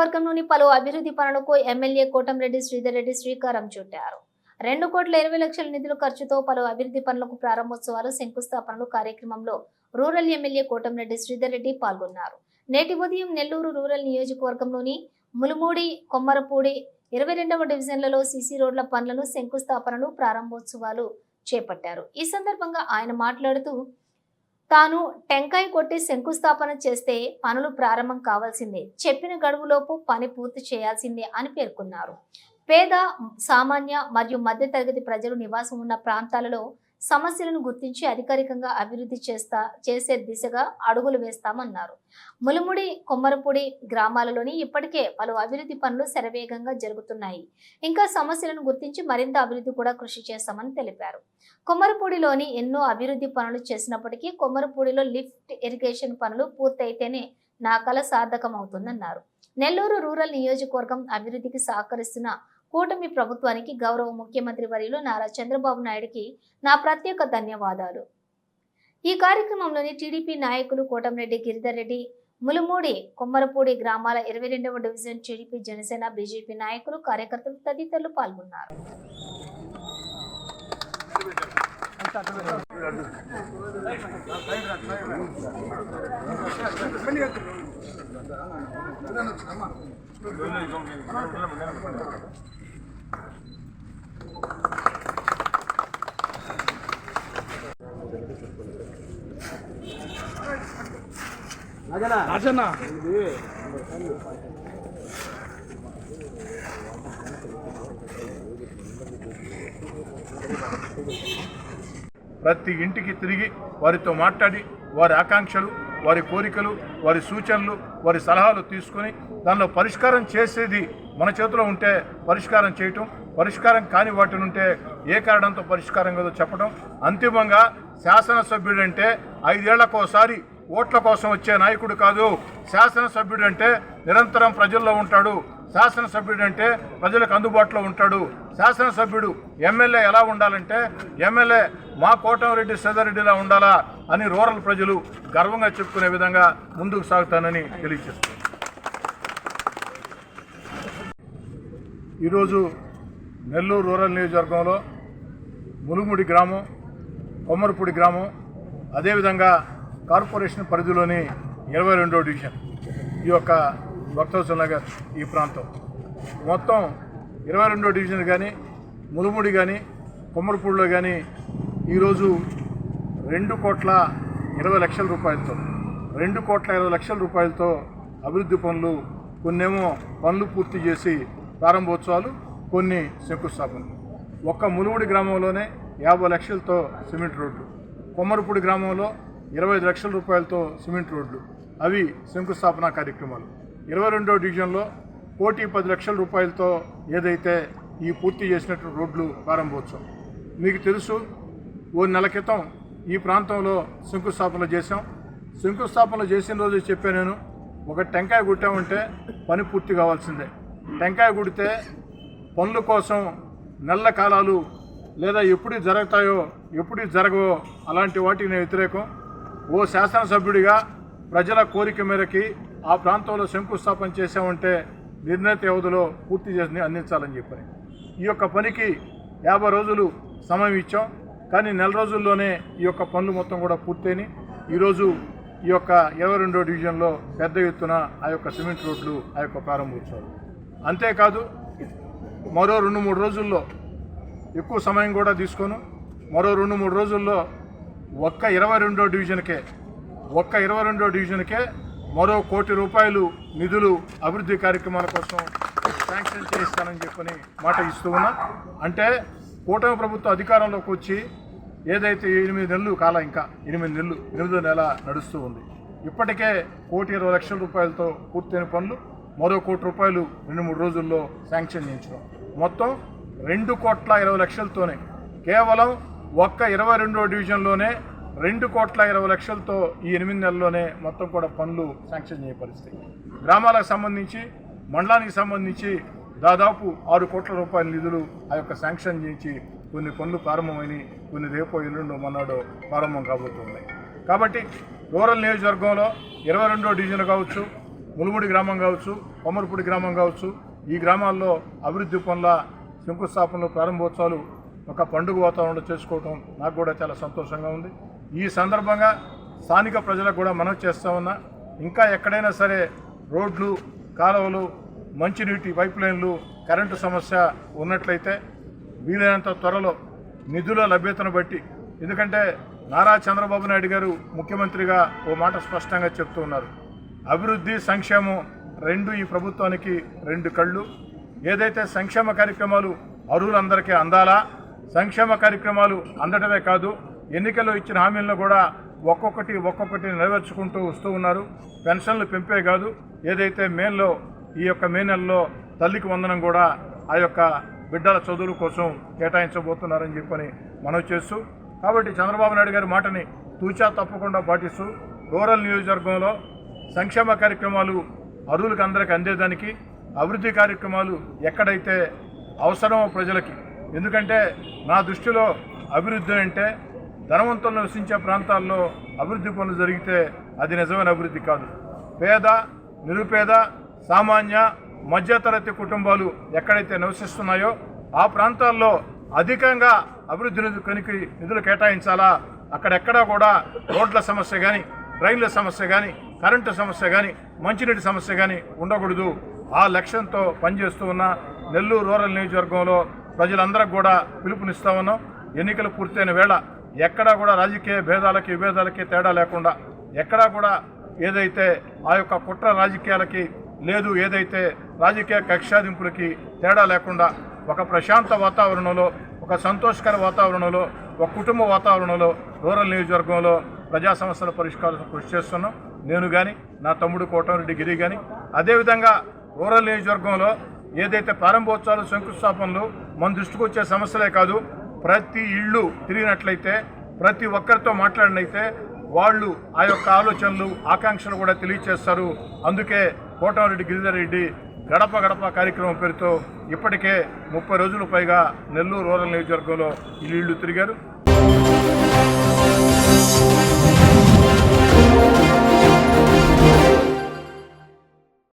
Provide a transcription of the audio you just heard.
నియోజకవర్గంలోని పలు అభివృద్ధి పనులకు ఎమ్మెల్యే కోటంరెడ్డి శ్రీధర్ రెడ్డి శ్రీకారం చుట్టారు. రెండు కోట్ల ఇరవై లక్షల నిధుల ఖర్చుతో పలు అభివృద్ధి పనులకు ప్రారంభోత్సవాలు శంకుస్థాపనలు కార్యక్రమంలో రూరల్ ఎమ్మెల్యే కోటంరెడ్డి శ్రీధర్ రెడ్డి పాల్గొన్నారు. నేటి ఉదయం నెల్లూరు రూరల్ నియోజకవర్గంలోని ములుమూడి కొమ్మరపూడి ఇరవై రెండవ డివిజన్లలో సీసీ రోడ్ల పనులను శంకుస్థాపనలు ప్రారంభోత్సవాలు చేపట్టారు. ఈ సందర్భంగా ఆయన మాట్లాడుతూ తాను టెంకాయ కొట్టి శంకుస్థాపన చేస్తే పనులు ప్రారంభం కావాల్సిందే. చెప్పిన గడువులోపు పని పూర్తి చేయాల్సిందే అని పేర్కొన్నారు. పేద సామాన్య మరియు మధ్యతరగతి ప్రజలు నివాసం ఉన్న ప్రాంతాలలో సమస్యలను గుర్తించి అధికారికంగా అభివృద్ధి చేస్తా చేసే దిశగా అడుగులు వేస్తామన్నారు. ములుముడి కొమ్మరపూడి గ్రామాలలోని ఇప్పటికే పలు అభివృద్ధి పనులు శరవేగంగా జరుగుతున్నాయి. ఇంకా సమస్యలను గుర్తించి మరింత అభివృద్ధి కూడా కృషి చేస్తామని తెలిపారు. కొమ్మరపూడిలోని ఎన్నో అభివృద్ధి పనులు చేసినప్పటికీ కొమ్మరపూడిలో లిఫ్ట్ ఇరిగేషన్ పనులు పూర్తయితేనే నా కళ సార్థకమవుతుందన్నారు. నెల్లూరు రూరల్ నియోజకవర్గం అభివృద్ధికి సహకరిస్తున్న కూటమి ప్రభుత్వానికి గౌరవ ముఖ్యమంత్రి వర్యులు నారా చంద్రబాబు నాయుడుకి నా ప్రత్యేక ధన్యవాదాలు. ఈ కార్యక్రమంలోని టీడీపీ నాయకులు కోటంరెడ్డి గిరిధర్ రెడ్డి ములుమూడి కొమ్మరపూడి గ్రామాల ఇరవై రెండవ డివిజన్ టీడీపీ జనసేన బీజేపీ నాయకులు కార్యకర్తలు తదితరులు పాల్గొన్నారు. రాజన్న ప్రతి ఇంటికి తిరిగి వారితో మాట్లాడి వారి ఆకాంక్షలు వారి కోరికలు వారి సూచనలు వారి సలహాలు తీసుకొని దానిలో పరిష్కారం చేసేది మన చేతిలో ఉంటే పరిష్కారం చేయటం పరిష్కారం కాని వాటిని ఉంటే ఏ కారణంతో పరిష్కారం కదో చెప్పడం అంతిమంగా శాసనసభ్యుడంటే ఐదేళ్ళకోసారి ఓట్ల కోసం వచ్చే నాయకుడు కాదు. శాసనసభ్యుడంటే నిరంతరం ప్రజల్లో ఉంటాడు. శాసనసభ్యుడంటే ప్రజలకు అందుబాటులో ఉంటాడు. శాసనసభ్యుడు ఎమ్మెల్యే ఎలా ఉండాలంటే ఎమ్మెల్యే మా కోటమిరెడ్డి సదరెడ్డిలా ఉండాలా అని రూరల్ ప్రజలు గర్వంగా చెప్పుకునే విధంగా ముందుకు సాగుతానని తెలియజేస్తాను ఈరోజు నెల్లూరు రూరల్ నియోజకవర్గంలో ములుముడి గ్రామం కొమ్మరపూడి గ్రామం అదేవిధంగా కార్పొరేషన్ పరిధిలోని ఇరవై రెండో డివిజన్ ఈ యొక్క భక్తవత్సల నగర్ ఈ ప్రాంతం. మొత్తం ఇరవై రెండో డివిజన్ కానీ ములుముడి కానీ కొమ్మరపూడిలో కానీ ఈరోజు రెండు కోట్ల ఇరవై లక్షల రూపాయలతో రెండు కోట్ల ఇరవై లక్షల రూపాయలతో అభివృద్ధి పనులు కొన్నేమో పనులు పూర్తి చేసి ప్రారంభోత్సవాలు కొన్ని శంకుస్థాపనలు. ఒక్క ములుగుడి గ్రామంలోనే యాభై లక్షలతో సిమెంట్ రోడ్డు కొమ్మరపూడి గ్రామంలో ఇరవై ఐదు లక్షల రూపాయలతో సిమెంట్ రోడ్లు. అవి శంకుస్థాపన కార్యక్రమాలు. ఇరవై రెండో డివిజన్లో కోటి పది లక్షల రూపాయలతో ఏదైతే ఈ పూర్తి చేసినట్టు రోడ్లు ప్రారంభోత్సవం. మీకు తెలుసు ఓ నెల క్రితం ఈ ప్రాంతంలో శంకుస్థాపనలు చేశాం. శంకుస్థాపన చేసిన రోజు చెప్పాను నేను ఒక టెంకాయ కుట్టామంటే పని పూర్తి కావాల్సిందే. టెంకాయ కుడితే పనుల కోసం నెల కాలాలు లేదా ఎప్పుడు జరుగుతాయో ఎప్పుడు జరగవో అలాంటి వాటికి నేను వ్యతిరేకం ఓ శాసనసభ్యుడిగా ప్రజల కోరిక మేరకి ఆ ప్రాంతంలో శంకుస్థాపన చేసామంటే నిర్ణీత వ్యవధిలో పూర్తి చేసి అందించాలని చెప్పని ఈ యొక్క పనికి యాభై రోజులు సమయం ఇచ్చాం. కానీ నెల రోజుల్లోనే ఈ యొక్క పనులు మొత్తం కూడా పూర్తయినాయి. ఈరోజు ఈ యొక్క ఇరవై రెండో డివిజన్లో పెద్ద ఎత్తున ఆ యొక్క సిమెంట్ రోడ్లు ఆ యొక్క ప్రారంభోత్సవాలు అంతేకాదు మరో రెండు మూడు రోజుల్లో ఎక్కువ సమయం కూడా తీసుకోను. మరో రెండు మూడు రోజుల్లో ఒక్క ఇరవై రెండో డివిజన్కే ఒక్క ఇరవై రెండో డివిజన్కే మరో కోటి రూపాయలు నిధులు అభివృద్ధి కార్యక్రమాల కోసం శాంక్షన్ చేయిస్తానని చెప్పని మాట ఇస్తూ ఉన్నా. అంటే కూటమి ప్రభుత్వం అధికారంలోకి వచ్చి ఏదైతే ఎనిమిది నెలలు కాల ఇంకా ఎనిమిది నెలలు ఎనిమిదో నెల నడుస్తూ ఉంది. ఇప్పటికే కోటి ఇరవై లక్షల రూపాయలతో పూర్తయిన పనులు మరో కోటి రూపాయలు రెండు మూడు రోజుల్లో శాంక్షన్ చేయించడం. మొత్తం రెండు కోట్ల ఇరవై లక్షలతోనే. కేవలం ఒక్క ఇరవై రెండో డివిజన్లోనే రెండు కోట్ల ఇరవై లక్షలతో ఈ ఎనిమిది నెలల్లోనే మొత్తం కూడా పనులు శాంక్షన్ చేయ పరిస్థితి. గ్రామాలకు సంబంధించి మండలానికి సంబంధించి దాదాపు ఆరు కోట్ల రూపాయల నిధులు ఆ యొక్క శాంక్షన్ చేయించి కొన్ని పనులు ప్రారంభమైనవి కొన్ని రేపో ఎల్లుండు మొన్నడు ప్రారంభం కాబోతున్నాయి కాబట్టి రూరల్ నియోజకవర్గంలో ఇరవై రెండో డివిజన్ కావచ్చు ములుముడి గ్రామం కావచ్చు కొమ్మరపూడి గ్రామం కావచ్చు ఈ గ్రామాల్లో అభివృద్ధి పనుల శంకుస్థాపనలు ప్రారంభోత్సవాలు ఒక పండుగ వాతావరణంలో చేసుకోవటం నాకు కూడా చాలా సంతోషంగా ఉంది. ఈ సందర్భంగా స్థానిక ప్రజలకు కూడా మనం చేస్తా ఉన్నా ఇంకా ఎక్కడైనా సరే రోడ్లు కాలువలు మంచినీటి పైప్ లైన్లు కరెంటు సమస్య ఉన్నట్లయితే వీలైనంత త్వరలో నిధుల లభ్యతను బట్టి ఎందుకంటే నారా చంద్రబాబు నాయుడు గారు ముఖ్యమంత్రిగా ఓ మాట స్పష్టంగా చెప్తూ ఉన్నారు. అభివృద్ధి సంక్షేమం రెండు ఈ ప్రభుత్వానికి రెండు కళ్ళు. ఏదైతే సంక్షేమ కార్యక్రమాలు అరువులందరికీ అందాలా సంక్షేమ కార్యక్రమాలు అందటమే కాదు ఎన్నికల్లో ఇచ్చిన హామీలను కూడా ఒక్కొక్కటి ఒక్కొక్కటి నెరవేర్చుకుంటూ వస్తూ ఉన్నారు. పెన్షన్లు పెంపే కాదు ఏదైతే మేన్లో ఈ యొక్క మే నెలలో తల్లికి వందనం కూడా ఆ యొక్క బిడ్డల చదువుల కోసం కేటాయించబోతున్నారని చెప్పని మనవి చేస్తూ కాబట్టి చంద్రబాబు నాయుడు గారి మాటని తూచా తప్పకుండా పాటిస్తూ రూరల్ నియోజకవర్గంలో సంక్షేమ కార్యక్రమాలు అరువులకు అందరికి అందేదానికి అభివృద్ధి కార్యక్రమాలు ఎక్కడైతే అవసరమో ప్రజలకి ఎందుకంటే నా దృష్టిలో అభివృద్ధి అంటే ధనవంతులు నివసించే ప్రాంతాల్లో అభివృద్ధి పనులు జరిగితే అది నిజమైన అభివృద్ధి కాదు. పేద నిరుపేద సామాన్య మధ్యతరగతి కుటుంబాలు ఎక్కడైతే నివసిస్తున్నాయో ఆ ప్రాంతాల్లో అధికంగా అభివృద్ధి నిధులు నిధులు కేటాయించాలా? అక్కడెక్కడా కూడా రోడ్ల సమస్య కానీ రైళ్ళ సమస్య కానీ కరెంటు సమస్య కానీ మంచినీటి సమస్య కానీ ఉండకూడదు. ఆ లక్ష్యంతో పనిచేస్తూ ఉన్న నెల్లూరు రూరల్ నియోజకవర్గంలో ప్రజలందరికీ కూడా పిలుపునిస్తా ఉన్నాం. ఎన్నికలు పూర్తయిన వేళ ఎక్కడా కూడా రాజకీయ భేదాలకి విభేదాలకి తేడా లేకుండా ఎక్కడా కూడా ఏదైతే ఆ యొక్క కుట్ర రాజకీయాలకి లేదు ఏదైతే రాజకీయ కక్షాదింపులకి తేడా లేకుండా ఒక ప్రశాంత వాతావరణంలో ఒక సంతోషకర వాతావరణంలో ఒక కుటుంబ వాతావరణంలో రూరల్ నియోజకవర్గంలో ప్రజా సమస్యల పరిష్కారం కృషి చేస్తున్నాం. నేను కానీ నా తమ్ముడు కోటమిరెడ్డి గిరి కానీ అదేవిధంగా రూరల్ నియోజకవర్గంలో ఏదైతే ప్రారంభోత్సవాలు శంకుస్థాపనలు మన దృష్టికి వచ్చే సమస్యలే కాదు ప్రతి ఇళ్ళు తిరిగినట్లయితే ప్రతి ఒక్కరితో మాట్లాడినైతే వాళ్ళు ఆ యొక్క ఆలోచనలు ఆకాంక్షలు కూడా తెలియచేస్తారు. అందుకే కోటమిరెడ్డి గిరిధర్ రెడ్డి గడప గడప కార్యక్రమం పేరుతో ఇప్పటికే ముప్పై రోజులు పైగా నెల్లూరు రూరల్ నియోజకవర్గంలో ఈ ఇళ్ళు తిరిగారు.